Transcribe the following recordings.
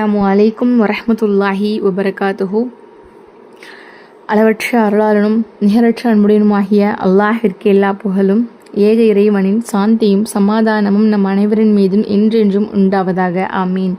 அஸ்லாம் அலைக்கும் வரமத்துல்லாஹி வபரகாத்துஹு அளவற்ற அருளாளனும் நிகரற்ற அன்புடனுமாகிய அல்லாஹிற்கு எல்லா புகழும் ஏக இறைவனின் சாந்தியும் சமாதானமும் நம் அனைவரின் மீதும் என்றென்றும் உண்டாவதாக ஆமீன்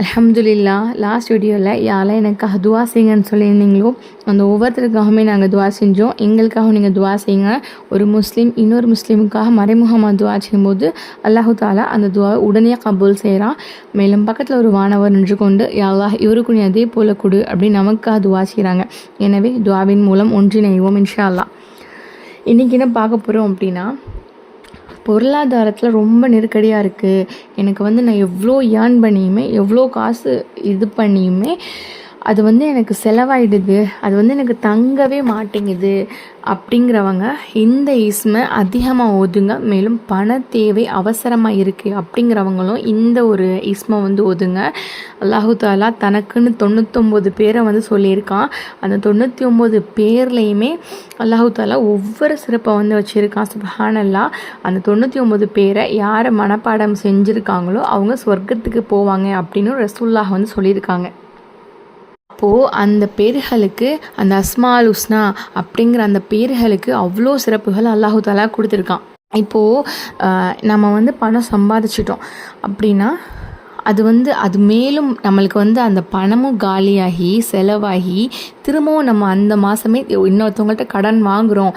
அலமதுல்லா லாஸ்ட் வீடியோவில் யாரெல்லாம் எனக்காக துவா செய்யுங்கன்னு சொல்லியிருந்தீங்களோ? அந்த ஒவ்வொருத்தருக்காகவுமே நாங்கள் துவா செஞ்சோம். எங்களுக்காகவும் நீங்கள் துவா செய்யுங்க. ஒரு முஸ்லீம் இன்னொரு முஸ்லீமுக்காக மறைமுகமாக துவா செய்யும்போது அல்லாஹு தாலா அந்த துவாவை உடனே கபூல் செய்கிறான் மேலும் பக்கத்தில் ஒரு வானவர் நின்று கொண்டு யாழ்லாஹ் இவருக்கு நீ அதே போல கொடு அப்படின்னு நமக்காக துவா செய்கிறாங்க எனவே துவாவின் மூலம் ஒன்றிணைவோம் இன்ஷா அல்லாஹ். இன்றைக்கி என்ன பார்க்க போகிறோம் அப்படின்னா பொருளாதாரத்தில் ரொம்ப நெருக்கடியாக இருக்குது எனக்கு வந்து நான் எவ்வளோ ஏர்ன் பண்ணியுமே எவ்வளோ காசு இது பண்ணியுமே அது வந்து எனக்கு செலவாயிடுது. அது வந்து எனக்கு தங்கவே மாட்டேங்குது அப்படிங்கிறவங்க இந்த இஸ்மை அதிகமாக ஓதுங்க மேலும் பண தேவை அவசரமாக இருக்குது அப்படிங்கிறவங்களும் இந்த ஒரு இஸ்மை வந்து ஓதுங்க அல்லாஹு தாலா தனக்குன்னு தொண்ணூத்தொம்பது பேரை வந்து சொல்லியிருக்கான். அந்த தொண்ணூற்றி ஒம்பது பேர்லேயுமே அல்லாஹு தாலா ஒவ்வொரு சிறப்பை வந்து வச்சுருக்கான் சுபஹானல்லா. அந்த தொண்ணூற்றி ஒம்பது பேரை யாரை மனப்பாடம் செஞ்சுருக்காங்களோ அவங்க சொர்க்கத்துக்கு போவாங்க அப்படின்னு ரசூல்லாக வந்து சொல்லியிருக்காங்க. அப்போது அந்த பேர்களுக்கு அந்த அஸ்மால் உஸ்னா அப்படிங்கிற அந்த பேர்களுக்கு அவ்வளோ சிறப்புகள் அல்லாஹு தாலா கொடுத்துருக்கான். இப்போது நம்ம வந்து பணம் சம்பாதிச்சிட்டோம். அப்படின்னா அது வந்து அது மேலும் நம்மளுக்கு வந்து அந்த பணமும் காலியாகி செலவாகி திரும்பவும் நம்ம அந்த மாதமே இன்னொருத்தவங்கள்ட்ட கடன் வாங்குகிறோம்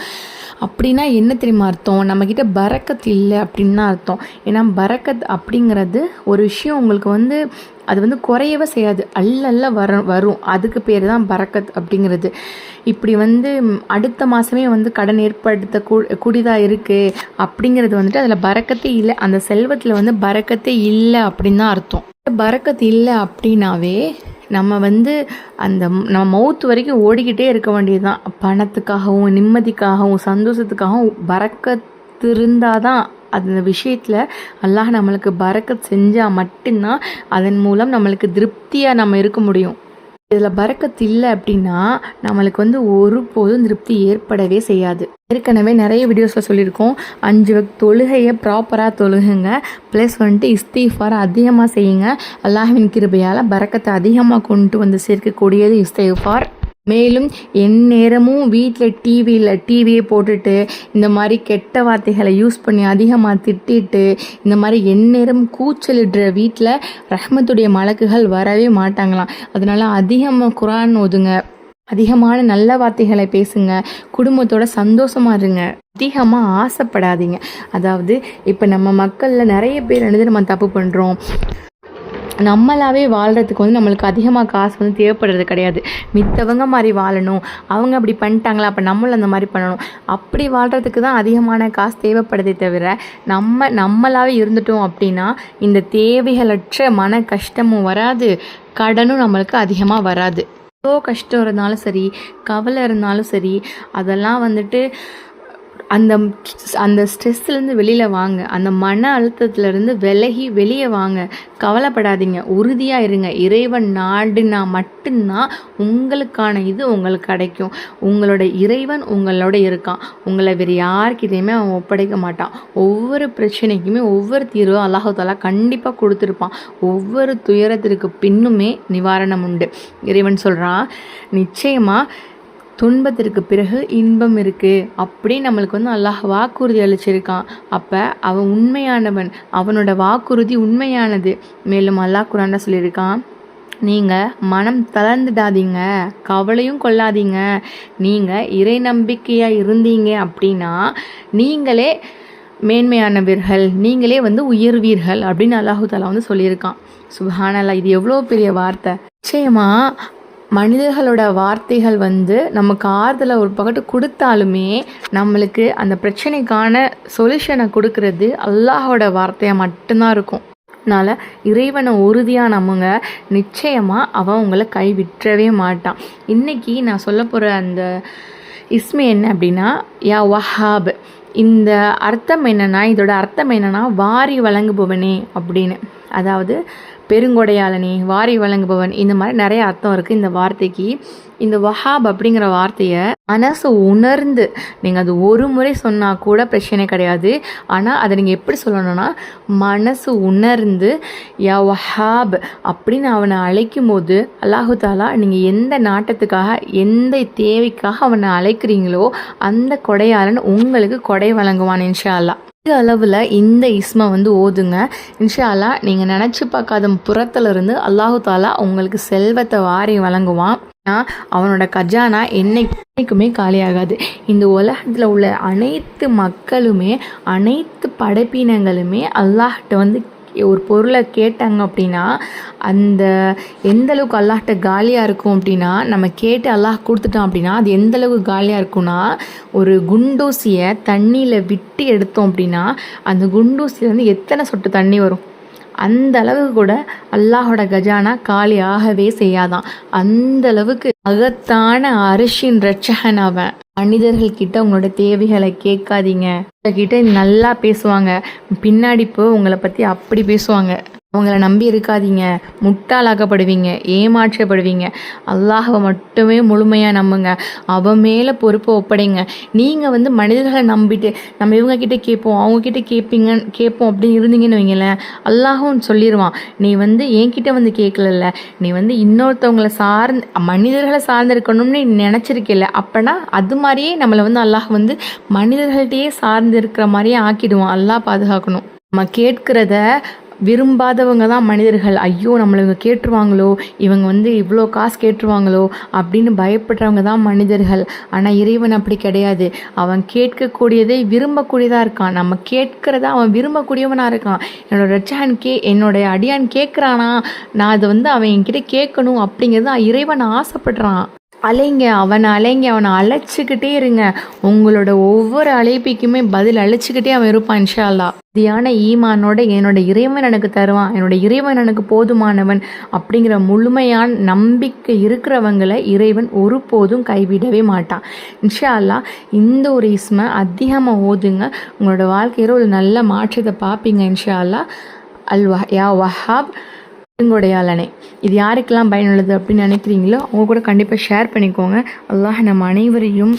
அப்படின்னா என்ன தெரியுமா அர்த்தம்? நம்மக்கிட்ட பறக்கத் இல்லை அப்படின்னு தான் அர்த்தம். ஏன்னா பறக்கத் அப்படிங்கிறது ஒரு விஷயம் உங்களுக்கு வந்து அது வந்து குறையவே செய்யாது. அல்லல்ல வர வரும். அதுக்கு பேர் தான் பறக்கத் அப்படிங்கிறது. இப்படி வந்து அடுத்த மாதமே வந்து கடன் ஏற்படுத்த கூ கூடியதாக இருக்குது அப்படிங்கிறது வந்துட்டு அதில் பறக்கத்தே இல்லை. அந்த செல்வத்தில் வந்து பறக்கத்தே இல்லை அப்படின்னு தான் அர்த்தம். பறக்கத் இல்லை அப்படின்னாவே நம்ம வந்து அந்த நம்ம மவுத் வரைக்கும் ஓடிக்கிட்டே இருக்க வேண்டியது தான் பணத்துக்காகவும் நிம்மதிக்காகவும் சந்தோஷத்துக்காகவும் பறக்கத்து இருந்தால் தான் அந்த விஷயத்தில் அல்லாஹ் நம்மளுக்கு பறக்கத் செஞ்சால் மட்டும்தான் அதன் மூலம் நம்மளுக்கு திருப்தியாக நம்ம இருக்க முடியும். இதில் பறக்கத் இல்லை அப்படின்னா நம்மளுக்கு வந்து ஒருபோதும் திருப்தி ஏற்படவே செய்யாது. ஏற்கனவே நிறைய வீடியோஸில் சொல்லியிருக்கோம். அஞ்சு வக் தொழுகையை ப்ராப்பராக தொழுகுங்க. ப்ளஸ் வந்துட்டு இஸ்தீஃபார் அதிகமாக செய்யுங்க. அல்லாஹின் கிருபையால் பறக்கத்தை அதிகமாக கொண்டு வந்து சேர்க்கக்கூடியது இஸ்தீஃபார். மேலும் எந்நேரமும் வீட்டில் டிவியில் டிவியை போட்டுட்டு இந்த மாதிரி கெட்ட வார்த்தைகளை யூஸ் பண்ணி அதிகமாக திட்டிட்டு இந்த மாதிரி எந்நேரம் கூச்சலிடுற வீட்டில் ரஹ்மத்துடைய மலக்குகள் வரவே மாட்டாங்களாம். அதனால் அதிகமாக குரான் ஓதுங்க. அதிகமான நல்ல வார்த்தைகளை பேசுங்க. குடும்பத்தோட சந்தோஷமாக இருங்க. அதிகமாக ஆசைப்படாதீங்க. அதாவது இப்போ நம்ம மக்களில் நிறைய பேர் என்னது நம்ம தப்பு பண்ணுறோம் நம்மளாவே வாழ்கிறதுக்கு வந்து நம்மளுக்கு அதிகமாக காசு வந்து தேவைப்படுறது கிடையாது. மித்தவங்க மாதிரி வாழணும். அவங்க அப்படி பண்ணிட்டாங்களா அப்போ நம்மளும் அந்த மாதிரி பண்ணணும். அப்படி வாழ்கிறதுக்கு தான் அதிகமான காசு தேவைப்படுதே தவிர நம்ம நம்மளாவே இருந்துட்டோம் அப்படின்னா இந்த தேவைகளற்ற மன கஷ்டமும் வராது. கடனும் நம்மளுக்கு அதிகமாக வராது. எவ்வளோ கஷ்டம் இருந்தாலும் சரி கவலை இருந்தாலும் சரி அதெல்லாம் வந்துட்டு அந்த அந்த ஸ்ட்ரெஸ்லேருந்து வெளியில் வாங்க. அந்த மன அழுத்தத்துலேருந்து விலகி வெளியே வாங்க. கவலைப்படாதீங்க. உறுதியாக இருங்க. இறைவன் நாடுனா மட்டும்தான் உங்களுக்கான இது உங்களுக்கு கிடைக்கும். உங்களோட இறைவன் உங்களோட இருக்கான். உங்களை வேறு யாருக்கிட்டையுமே அவன் ஒப்படைக்க மாட்டான். ஒவ்வொரு பிரச்சனைக்குமே ஒவ்வொரு தீர்வும் அல்லாஹாலா கண்டிப்பாக கொடுத்துருப்பான். ஒவ்வொரு துயரத்திற்கு பின்னுமே நிவாரணம் உண்டு. இறைவன் சொல்கிறான் நிச்சயமாக துன்பத்திற்கு பிறகு இன்பம் இருக்குது அப்படி நம்மளுக்கு வந்து அல்லாஹ் வாக்குறுதி அளிச்சிருக்கான். அப்போ அவன் உண்மையானவன் அவனோட வாக்குறுதி உண்மையானது. மேலும் அல்லாஹ் குரான்டா சொல்லியிருக்கான் நீங்கள் மனம் தளர்ந்துடாதீங்க கவலையும் கொள்ளாதீங்க. நீங்கள் இறை நம்பிக்கையாக இருந்தீங்க அப்படின்னா நீங்களே மேன்மையானவர்கள் நீங்களே வந்து உயர்வீர்கள். அப்படின்னு அல்லாஹு தாலா வந்து சொல்லியிருக்கான். சுபஹானல்லா இது எவ்வளோ பெரிய வார்த்தை. நிச்சயமாக மனிதர்களோட வார்த்தைகள் வந்து நமக்கு ஆறுதலை ஒரு பக்கத்து கொடுத்தாலுமே நம்மளுக்கு அந்த பிரச்சனைக்கான சொல்யூஷனை கொடுக்கறது அல்லாஹோட வார்த்தையாக மட்டும்தான் இருக்கும். அதனால் இறைவனை உறுதியாக நம்புங்க. நிச்சயமாக அவன் உங்களை கை விட்டுறவே மாட்டான். இன்றைக்கி நான் சொல்ல போகிற அந்த இஸ்மி என்ன அப்படின்னா யா வஹாப் இந்த அர்த்தம் என்னென்னா இதோட அர்த்தம் என்னென்னா வாரி வழங்குபவனே அப்படின்னு. அதாவது பெருங்கொடையாளனே வாரி வழங்குபவன் இந்த மாதிரி நிறைய அர்த்தம் இருக்குது இந்த வார்த்தைக்கு. இந்த வஹாப் அப்படிங்கிற வார்த்தையை மனசு உணர்ந்து நீங்கள் அது ஒரு முறை சொன்னால் கூட பிரச்சனை கிடையாது. ஆனால் அதை நீங்கள் எப்படி சொல்லணும்னா மனசு உணர்ந்து யா வஹாப் அப்படின்னு அவனை அழைக்கும் போது அல்லாஹு தாலா நீங்கள் எந்த நாட்டத்துக்காக எந்த தேவைக்காக அவனை அழைக்கிறீங்களோ அந்த கொடையாளன் உங்களுக்கு கொடை வழங்குவான் இன்ஷா அல்லாஹ். அதிக அளவில் இந்த இஸ்மை வந்து ஓதுங்க. இன்ஷா அல்லாஹ் நீங்கள் நினச்சி பார்க்காத புறத்துலேருந்து அல்லாஹு தாலா உங்களுக்கு செல்வத்தை வாரி வழங்குவான். அவனோட கஜானா என்னைக்குமே காலியாகாது. இந்த உலகத்தில் உள்ள அனைத்து மக்களுமே அனைத்து படைப்பினங்களுமே அல்லாஹ்கிட்ட வந்து ஒரு பொருளை கேட்டாங்க அப்படின்னா அந்த எந்த அளவுக்கு அல்லாஹ்கிட்ட காலியாக இருக்கும் அப்படின்னா நம்ம கேட்டு அல்லாஹ் கொடுத்துட்டோம் அப்படின்னா அது எந்த அளவுக்கு காலியாக இருக்கும்னா ஒரு குண்டூசியை தண்ணியில் விட்டு எடுத்தோம் அப்படின்னா அந்த குண்டூசியிலேருந்து எத்தனை சொட்டு தண்ணி வரும்? அந்த அளவுக்கு கூட அல்லாஹோட கஜானா காலி ஆகவே செய்யாதான். அந்த அளவுக்கு அகத்தான அரிசின் ரட்சகன் அவன். மனிதர்கள் கிட்ட உங்களோட தேவைகளை கேட்காதீங்க. கிட்ட நல்லா பேசுவாங்க. பின்னாடி இப்போ உங்களை பத்தி அப்படி பேசுவாங்க. அவங்கள நம்பி இருக்காதீங்க. முட்டாளாக்கப்படுவீங்க. ஏமாற்றப்படுவீங்க. அல்லாஹவை மட்டுமே முழுமையாக நம்புங்க. அவன் மேலே பொறுப்பை ஒப்படைங்க. நீங்கள் வந்து மனிதர்களை நம்பிட்டு நம்ம இவங்கக்கிட்ட கேட்போம் அவங்கக்கிட்ட கேட்பீங்க கேட்போம் அப்படின்னு இருந்தீங்கன்னு வைங்களேன் அல்லாஹும் சொல்லிடுவான் நீ வந்து என்கிட்ட வந்து கேட்கலல்ல. நீ வந்து இன்னொருத்தவங்களை சார்ந்து மனிதர்களை சார்ந்து இருக்கணும்னு நினச்சிருக்கல அப்போனா அது மாதிரியே நம்மளை வந்து அல்லாஹ் வந்து மனிதர்கள்ட்டையே சார்ந்து இருக்கிற மாதிரியே ஆக்கிடுவான். அல்லாஹ் பாதுகாக்கணும். நம்ம கேட்கிறத விரும்பாதவங்க தான் மனிதர்கள். ஐயோ நம்மளை இவங்க கேட்டுருவாங்களோ? இவங்க வந்து இவ்வளோ காசு கேட்டுருவாங்களோ? அப்படின்னு பயப்படுறவங்க தான் மனிதர்கள். ஆனால் இறைவன் அப்படி கிடையாது. அவன் கேட்கக்கூடியதை விரும்பக்கூடியதாக இருக்கான். நம்ம கேட்கிறத அவன் விரும்பக்கூடியவனாக இருக்கான். என்னோட ரச்சான் கே என்னோட அடியான் கேட்குறானா? நான் அதை வந்து அவன் என்கிட்ட கேட்கணும் அப்படிங்கிறது இறைவன் ஆசைப்படுறான். அலைங்க அவனை அலைங்க அவனை அழைச்சிக்கிட்டே இருங்க. உங்களோட ஒவ்வொரு அழைப்பிக்குமே பதில் அழைச்சிக்கிட்டே அவன் இருப்பான் இன்ஷால்லா தியான ஈமானோட என்னோட இறைவன் எனக்கு தருவான் என்னோட இறைவன் எனக்கு போதுமானவன் அப்படிங்கிற முழுமையான நம்பிக்கை இருக்கிறவங்களை இறைவன் ஒருபோதும் கைவிடவே மாட்டான். இன்ஷா அல்லா இந்த ஒரு இஸ்மை அதிகமாக ஓதுங்க. உங்களோட வாழ்க்கையில் ஒரு நல்ல மாற்றத்தை பார்ப்பீங்க இன்ஷா அல்லா அல் வஹ் யா வஹாப் பெருங்கொடையாளனை இது யாருக்கெல்லாம் பயனுள்ளது அப்படின்னு நினைக்கிறீங்களோ அவங்க கூட கண்டிப்பாக ஷேர் பண்ணிக்கோங்க. அல்லாஹ் நம்ம அனைவரையும்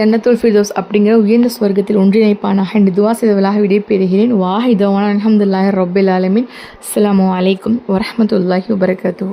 ஜன்னத்துல் ஃபிர்தோஸ் அப்படிங்கிற உயர்ந்த ஸ்வர்க்கத்தில் ஒன்றிணைப்பானாக இந்த துவா செய்தவளாக விடைபெறுகிறேன். வாஹிதவான் அலமதுல்லாஹ் ரொபில் ஆலமின். அஸ்லாம் அலைக்கும் வரமத்துல்லாஹி வபரகாத்து